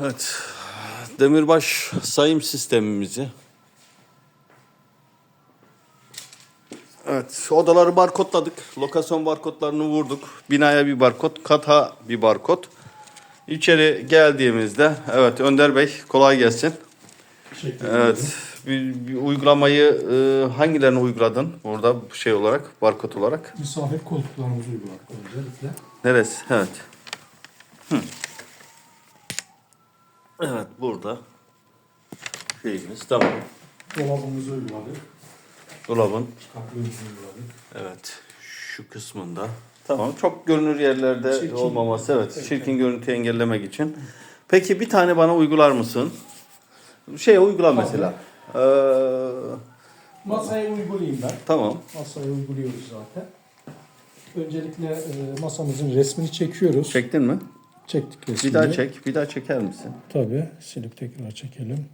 Evet. Demirbaş sayım sistemimizi. Evet. Odaları barkodladık. Lokasyon barkodlarını vurduk. Binaya bir barkod, kata bir barkod. İçeri geldiğimizde evet Önder Bey kolay gelsin. Teşekkür Evet. Bir, bir uygulamayı e, hangilerini uyguladın burada şey olarak, barkod olarak? Misafir koltuklarımızı uyguladık öncelikle. Neresi? Evet. Hı. Evet burada. Şeyimiz tamam. Dolabımızı uyguladık. Dolabın. Kaklığımızı uyguladık. Evet. Şu kısmında. Tamam. Çok görünür yerlerde Çirkin. olmaması. Evet. Evet, Çirkin görüntü engellemek için. Peki bir tane bana uygular mısın? Şey uygula Tabii. mesela. Ee, Masaya uygulayayım ben. tamam. Masaya uyguluyoruz zaten. Öncelikle e, masamızın resmini çekiyoruz. Çektin mi? Çektik resmini. Bir daha çek. Bir daha çeker misin? Tabii. Silip tekrar çekelim.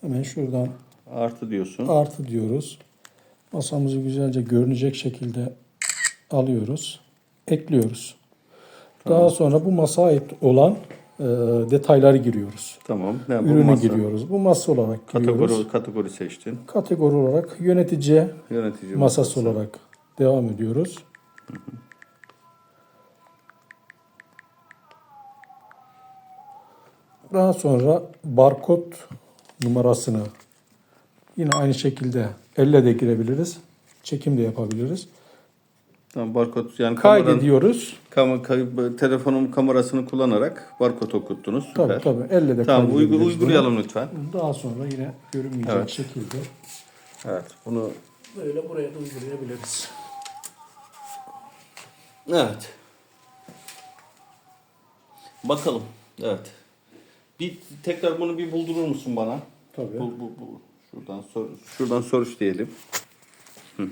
Hemen şuradan Artı diyorsun. artı diyoruz. Masamızı güzelce görünecek şekilde alıyoruz. Ekliyoruz. Daha sonra bu masaya ait olan e, detayları giriyoruz. Tamam. Bu Ürünü masa. giriyoruz. Bu masa olarak giriyoruz. Kategori, kategori seçtin. Kategori olarak yönetici Yönetici masası olarak devam ediyoruz. Daha sonra barkod numarasını yine aynı şekilde elle de girebiliriz. Çekim de yapabiliriz. Tamam barkod yani kameranın, Kaydediyoruz. kam, ka- telefonun kamerasını kullanarak barkod okuttunuz. Süper. Tabii tabii elle de Tamam uygu- uygulayalım lütfen. bunu. Daha sonra yine görünmeyecek Evet. şekilde Evet. Bunu böyle buraya da uygulayabiliriz. evet. Bakalım. Evet. Bir tekrar bunu bir buldurur musun bana? Tabii. Bu, bu, bu. Şuradan sor, şuradan soruş diyelim. Hı.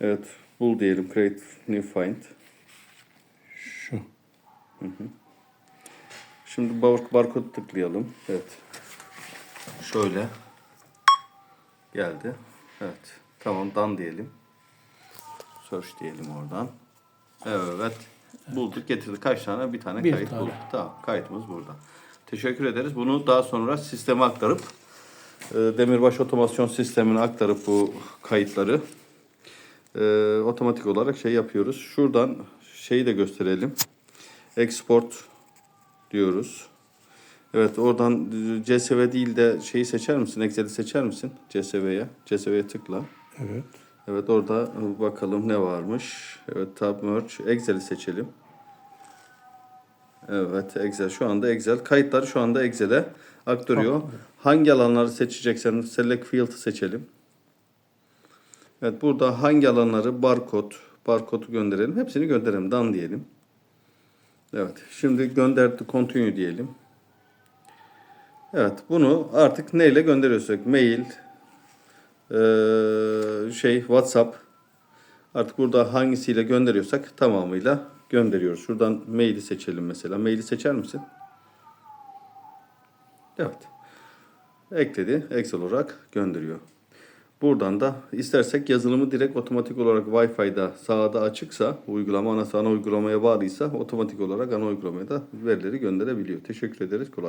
Evet, bul diyelim. Create new find. Şu. Şimdi bar barkod tıklayalım. Evet. Şöyle. Geldi. Evet. Tamam done diyelim. Search diyelim oradan. Evet. Bulduk getirdik. Kaç tane? Bir tane Bir kayıt tane. bulduk. Tamam. Kayıtımız burada. Teşekkür ederiz. Bunu daha sonra sisteme aktarıp e, Demirbaş otomasyon sistemine aktarıp bu kayıtları e, otomatik olarak şey yapıyoruz. Şuradan şeyi de gösterelim. Export diyoruz. Evet oradan CSV değil de şeyi seçer misin? Excel'i seçer misin? CSV'ye. CSV'ye tıkla. Evet. Evet orada bakalım ne varmış. Evet Tab Merge. Excel'i seçelim. Evet Excel şu anda Excel. Kayıtları şu anda Excel'e aktarıyor. Hangi alanları seçeceksen Select Field'ı seçelim. Evet burada hangi alanları barkod, barkodu gönderelim. Hepsini gönderelim. Done diyelim. Evet şimdi gönderdi continue diyelim. Evet bunu artık neyle gönderiyorsak mail, şey WhatsApp artık burada hangisiyle gönderiyorsak tamamıyla gönderiyoruz. Şuradan maili seçelim mesela. Maili seçer misin? Evet. Ekledi. Excel olarak gönderiyor. Buradan da istersek yazılımı direkt otomatik olarak Wi-Fi'da sağda açıksa uygulama ana ana uygulamaya bağlıysa otomatik olarak ana uygulamaya da verileri gönderebiliyor. Teşekkür ederiz. Kolay